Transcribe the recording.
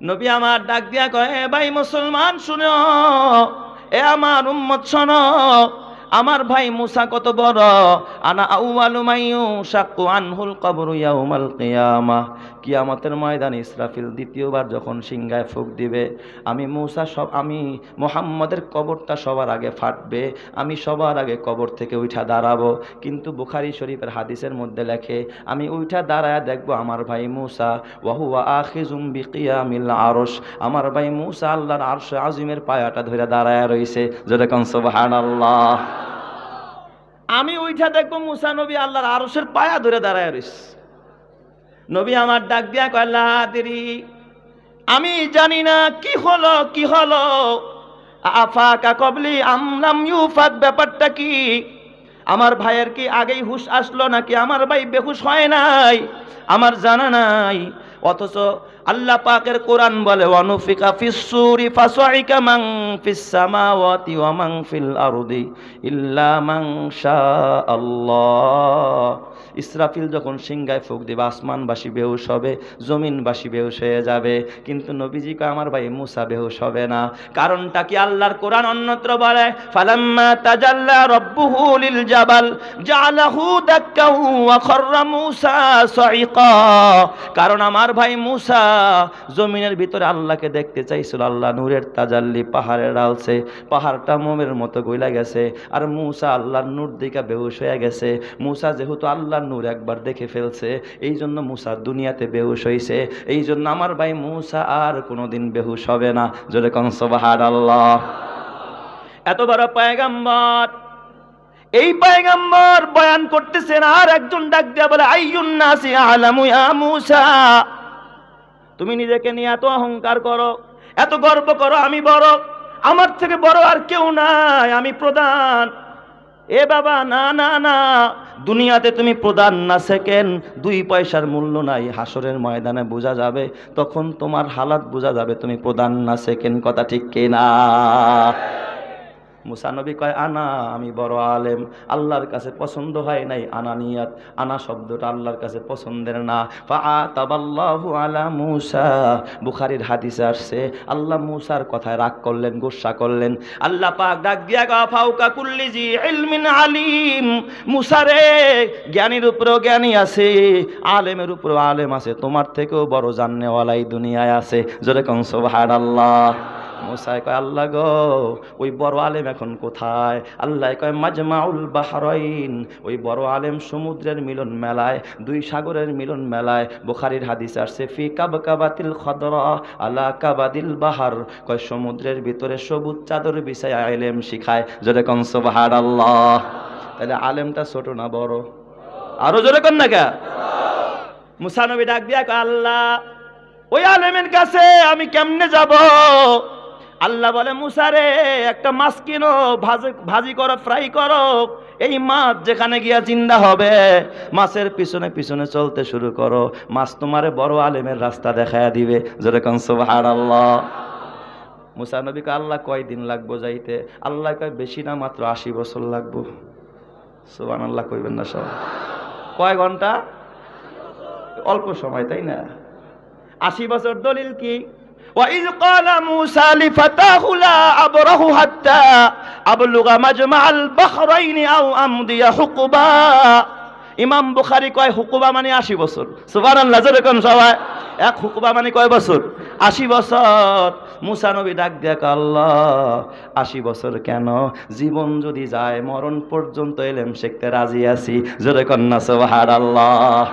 নবী আমার ডাক দিয়া কয় "এ ভাই মুসলমান, শুন। এ আমার উম্মত, শোনো। আমার ভাই মুসা কত বড়। আনা আউয়ালু মাইয়ু শাকু আনহুল কবরু ইয়াউমাল কিয়ামা। কিয়ামতের ময়দান ইসরাফিল দ্বিতীয়বার যখন সিংহায় ফুক দিবে, আমি মৌসা সব, আমি মোহাম্মদের কবরটা সবার আগে ফাটবে, আমি সবার আগে কবর থেকে উঠা দাঁড়াবো। কিন্তু বুখারি শরীফের হাদিসের মধ্যে লেখে, আমি উঠা দাঁড়ায় দেখব আমার ভাই মুসা, ওয়াহুয়া আখিজুম বিকিয়ামিল আরস আমার ভাই মুসা আল্লাহর আরশ আজিমের পায়াটা ধরে দাঁড়ায় রইছে। যেরকম সুবহানাল্লাহ। আমি উঠা দেখব মুসা নবী আল্লাহর আরসের পায়া ধরে দাঁড়ায় রইছে। নবী আমার ডাক দিয়া কয়লা দেরি আমি জানি না কি হলো কি হলো। আফাকা কবলি আমলাম ইউফাত, ব্যাপারটা কি? আমার ভাইয়ের কি আগেই হুশ আসলো নাকি? আমার ভাই বেহুশ হয় নাই, আমার জানা নাই। অথচ আল্লাহ পাকের কোরআন বলে অনুফিকা ফিসুরি ফাসাইকা মান ফিস সামাওয়াতি ওয়া মান ফিল আরদি ইল্লা শা আল্লাহ ইসরাফিল যখন সিংগায় ফুক দিবে, আসমানবাসী বেহুশ হবে, জমিনবাসী বেহুশ হয়ে যাবে। কিন্তু নবীজি কয়, আমার ভাই মুসা বেহুশ হবে না। কারণটা কি আল্লাহর কোরআন অন্যত্র বলে? ফালাম্মা তাজাল্লা রব্বুহু লিল জাবাল, জালাহু দাক্কাহু ওয়া খাররা মুসা সাইকা কারণ আমার ভাই মুসা জমিনের ভিতরে আল্লাহকে দেখতে চাইছিল। আল্লাহ নূরের তাজাল্লি পাহাড়ে ডালছে পাহাড়টা মোমের মতো গইলা গেছে আর মুসা আল্লাহর নূর দিকে বেহুশ হয়ে গেছে। মুসা যেহেতু আল্লাহর নূর একবার দেখে ফেলছে এই জন্য মুসা দুনিয়াতে বেহুশ হয়েছে এই জন্য আমার ভাই মুসা আর কোনোদিন বেহুশ হবে না। জোরে কন সোবাহার আল্লাহ এত বড় পায়গাম্বর, এই পায়গাম্বর বয়ান করতেছেন আর একজন ডাক দিয়া বলে, আইয়ুন নাসি আলামু ইয়া মুসা? তুমি নিজেকে নিয়ে এত অহংকার করো, এত গর্ব করো, আমি বড়। আমার থেকে বড় আর কেউ নাই, আমি প্রধান। এ বাবা, না না না। দুনিয়াতে তুমি প্রধান না সেকেন দুই পয়সার মূল্য নাই, হাসরের ময়দানে বোঝা যাবে, তখন তোমার হালাত বোঝা যাবে তুমি প্রধান না সেকেন কথা ঠিক কিনা? মুসানবী কয়, আনা, আমি বড় আলেম। আল্লাহর কাছে পছন্দ হয় নাই আনানিয়াত। আনা শব্দটা আল্লাহর কাছে পছন্দের না। ফাআতাবাল্লাহু আলা মুসা। বুখারির হাদিসে আসছে, আল্লাহ মুসার কথায় রাগ করলেন, গুসা করলেন। আল্লাহ পাক ডাক দিয়া গা ফাউকা কুল্লি জি ইলমিন আলিম। মুসারে, জ্ঞানীর উপরেও জ্ঞানী আছে, আলেমের উপরেও আলেম আছে। তোমার থেকেও বড় জাননেওয়ালাই দুনিয়ায় আছে। জোরে কন, সুবহানাল্লাহ। মুসাই কয়, আল্লাহ গো, ওই বড় আলেম এখন কোথায়? আল্লাহ কয়, মাজমাউল বাহরাইন, ওই বড় আলেম সমুদ্রের মিলন মেলায়, দুই সাগরের মিলন মেলায়। বুখারীর হাদিস আসছে, ফি কাবকাবাতিল খদরা আলা কাবাদিল বাহার। কয়, সমুদ্রের ভিতরে সবুজ চাদর বিছায় আলেম শিখায়। জোরে কন আল্লাহ তাহলে আলেমটা ছোট না বড়? আরও জোরে কন না কে মুসানবী ডাক দিয়া আল্লাহ, ওই আলেমের কাছে আমি কেমনে যাব? আল্লাহ বলে মুসারে একটা মাছ কিনো, ভাজি ভাজি করো, ফ্রাই করো। এই মাছ যেখানে গিয়া জিন্দা হবে, মাছের পিছনে পিছনে চলতে শুরু করো। মাছ তোমারে বড় আলেমের রাস্তা দেখায় দিবে। যেরকম সুবাহার আল্লাহ মুসা নবীকে আল্লাহ কয়দিন লাগবো যাইতে? আল্লাহ কয়, বেশি না, মাত্র আশি বছর লাগবো। সুবান আল্লাহ কইবেন না সব। কয় ঘণ্টা? অল্প সময়, তাই না? আশি বছর দলিল কি? وإذ قال موسى لفتاه لا أبره حتى أبلغ مجمع البحرين أو أمضي حقبا ইমাম বুখারি কয় হুকুবা মানে আশি বছর সুবান আল্লাহ যেরকম সবাই এক হুকুবা মানে কয় বছর আশি বছর মুসা নবী ডাক দেখ আল্লাহ আশি বছর কেন জীবন যদি যায় মরণ পর্যন্ত এলেম শিখতে রাজি আছি জোরে কন্যা সোহার আল্লাহ